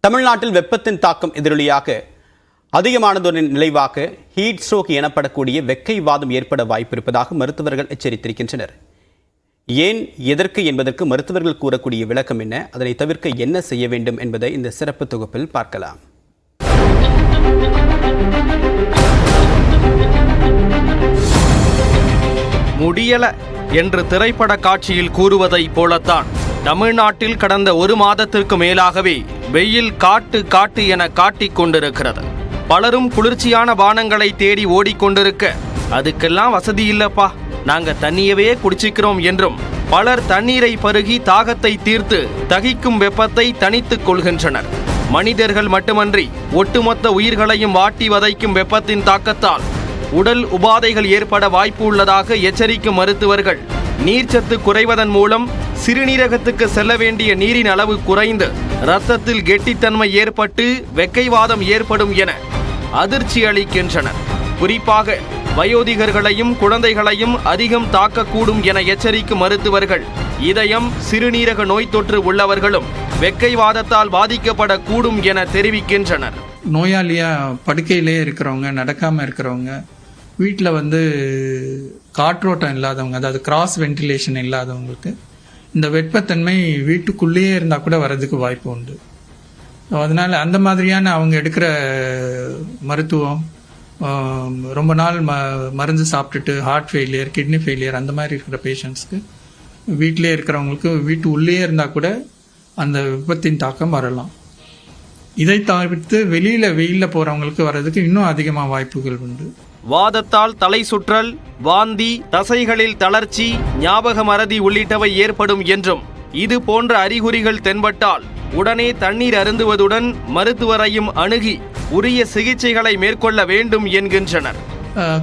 தமிழ்நாட்டில் வெப்பத்தின் தாக்கம் எதிரொலியாக அதிகமானதொரின் நிலைவாக ஹீட் ஸ்ட்ரோக் எனப்படக்கூடிய வெக்கை வாதம் ஏற்பட வாய்ப்பிருப்பதாக மருத்துவர்கள் எச்சரித்திருக்கின்றனர். ஏன் எதற்கு என்பதற்கு மருத்துவர்கள் கூறக்கூடிய விளக்கம் என்ன? அதனை தவிர்க்க என்ன செய்ய வேண்டும் என்பதை இந்த சிறப்பு தொகுப்பில் பார்க்கலாம். முடியல என்று திரைப்பட காட்சியில் கூறுவதைப் போலத்தான். தமிழ்நாட்டில் கடந்த ஒரு மாதத்திற்கு மேலாகவே வெயில் காட்டு காட்டு என காட்டிக் கொண்டிருக்கிறது. பலரும் குளிர்ச்சியான பானங்களை தேடி ஓடிக்கொண்டிருக்க அதுக்கெல்லாம் வசதி இல்லப்பா. நாங்க தண்ணியவே குடிச்சிக்கிறோம் என்றும் பலர் தண்ணீரை பருகி தாகத்தை தீர்த்து தகிக்கும் வெப்பத்தை தணித்துக் கொள்கின்றனர். மனிதர்கள் மட்டுமன்றி ஒட்டுமொத்த உயிர்களையும் வாட்டி வதைக்கும் வெப்பத்தின் தாக்கத்தால் உடல் உபாதைகள் ஏற்பட வாய்ப்பு உள்ளதாக எச்சரிக்கும் மருத்துவர்கள் நீர்ச்சத்து குறைவதன் மூலம் சிறுநீரகத்துக்கு செல்ல வேண்டிய நீரின் அளவு குறைந்து இரத்தத்தில் கெட்டித்தன்மை ஏற்பட்டு வெக்கைவாதம் ஏற்படும் என அதிர்ச்சி அளிக்கின்றனர். குறிப்பாக வயோதிகர்களையும் குழந்தைகளையும் அதிகம் தாக்கக்கூடும் என எச்சரிக்கும் மருத்துவர்கள் இதயம் சிறுநீரக நோய் தொற்று உள்ளவர்களும் வெக்கைவாதத்தால் பாதிக்கப்படக்கூடும் என தெரிவிக்கின்றனர். நோயாளியா படுக்கையிலே இருக்கிறவங்க நடக்காம இருக்கிறவங்க வீட்டில் வந்து காற்றோட்டம் இல்லாதவங்க அதாவது கிராஸ் வென்டிலேஷன் இல்லாதவங்களுக்கு இந்த வெப்பத்தன்மை வீட்டுக்குள்ளேயே இருந்தால் கூட வர்றதுக்கு வாய்ப்பு உண்டு. அதனால் அதனால அந்த மாதிரியான அவங்க எடுக்கிற மருத்துவம் ரொம்ப நாள் ம மருந்து சாப்பிட்டுட்டு ஹார்ட் ஃபெயிலியர் கிட்னி ஃபெயிலியர் அந்த மாதிரி இருக்கிற பேஷண்ட்ஸ்க்கு வீட்டிலே இருக்கிறவங்களுக்கு வீட்டு உள்ளேயே இருந்தால் கூட அந்த விபத்தின் தாக்கம் வரலாம். இதை தவிர்த்து வெளியில வெயில்ல போறவங்களுக்கு வர்றதுக்கு இன்னும் அதிகமாக வாய்ப்புகள் உண்டு. வாதத்தால் தலை சுற்றல் வாந்தி தசைகளில் தளர்ச்சி ஞாபக மறதி உள்ளிட்டவை ஏற்படும் என்றும் இது போன்ற அறிகுறிகள் தென்பட்டால் உடனே தண்ணீர் அருந்துவதுடன் மருத்துவரையும் அணுகி உரிய சிகிச்சைகளை மேற்கொள்ள வேண்டும் என்கின்றனர்.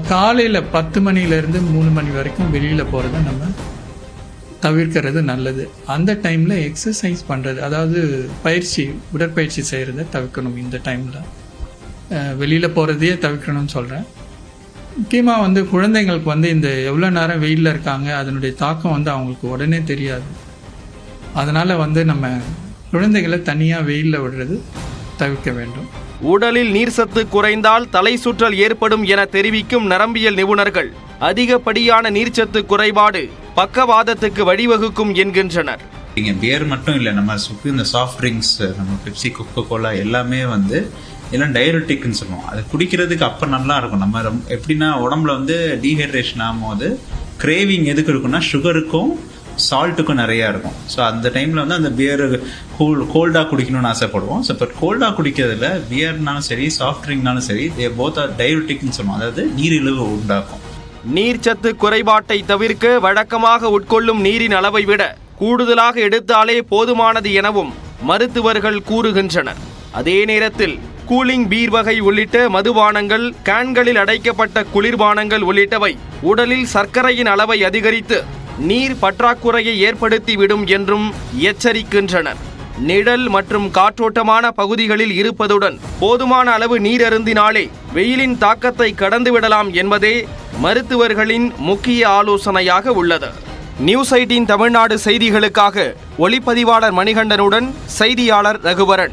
காலையில பத்து மணில இருந்து மூணு மணி வரைக்கும் வெளியில போறதை நம்ம தவிர்க்கிறது நல்லது. அந்த டைமில் எக்ஸசைஸ் பண்ணுறது அதாவது பயிற்சி உடற்பயிற்சி செய்கிறத தவிர்க்கணும் இந்த டைமில் வெளியில் போகிறதையே தவிர்க்கணும்னு சொல்கிறேன் முக்கியமாக வந்து குழந்தைங்களுக்கு வந்து இந்த எவ்வளோ நேரம் வெயிலில் இருக்காங்க அதனுடைய தாக்கம் வந்து அவங்களுக்கு உடனே தெரியாது. அதனால் வந்து நம்ம குழந்தைகளை தனியாக வெயிலில் விடுறது தவிர்க்க வேண்டும். உடலில் நீர் சத்து குறைந்தால் தலை சுற்றல் ஏற்படும் என தெரிவிக்கும் நரம்பியல் நிபுணர்கள். அதிகப்படியான நீர்ச்சத்து குறைபாடு. பக்கவாதத்துக்கு வழிவகுக்கும் என்கின்றனர். இங்கே பியர் மட்டும் இல்லை நம்ம சுற்றி இந்த சாஃப்ட் ட்ரிங்க்ஸ் நம்ம பெப்சி கொக்கோ கோலா எல்லாமே வந்து எல்லாம் டயபெட்டிக்னு சொல்லுவோம். அது குடிக்கிறதுக்கு அப்போ நல்லா இருக்கும். நம்ம ரொம்ப- எப்படின்னா உடம்புல வந்து டீஹைட்ரேஷன் ஆகும்போது கிரேவிங் எதுக்கு இருக்குன்னா சுகருக்கும் சால்ட்டுக்கும் நிறையா இருக்கும். ஸோ அந்த டைமில் வந்து அந்த பியர் கூல் கோல்டாக குடிக்கணும்னு ஆசைப்படுவோம். ஸோ இப்போ கோல்டாக குடிக்கிறதுல பியர்னாலும் சரி சாஃப்ட் ட்ரிங்க்னாலும் சரி தே போத் ஆர் டயபெட்டிக்னு சொல்லுவோம். அதாவது நீரிழிவு உண்டாக்கும். நீர்ச்சத்து குறைபாட்டை தவிர்க்க வழக்கமாக உட்கொள்ளும் நீரின் அளவை விட கூடுதலாக எடுத்தாலே போதுமானது எனவும் மருத்துவர்கள் கூறுகின்றனர். அதே நேரத்தில் கூலிங் பீர் வகை உள்ளிட்ட மதுபானங்கள் கேன்களில் அடைக்கப்பட்ட குளிர்பானங்கள் உள்ளிட்டவை உடலில் சர்க்கரையின் அளவை அதிகரித்து நீர் பற்றாக்குறையை ஏற்படுத்திவிடும் என்றும் எச்சரிக்கின்றனர். நிழல் மற்றும் காற்றோட்டமான பகுதிகளில் இருப்பதுடன் போதுமான அளவு நீர் அருந்தினாலே வெயிலின் தாக்கத்தை கடந்துவிடலாம் என்பதே மருத்துவர்களின் முக்கிய ஆலோசனையாக உள்ளது. நியூஸ் எயிட்டின் தமிழ்நாடு செய்திகளுக்காக ஒளிப்பதிவாளர் மணிகண்டனுடன் செய்தியாளர் ரகுவரன்.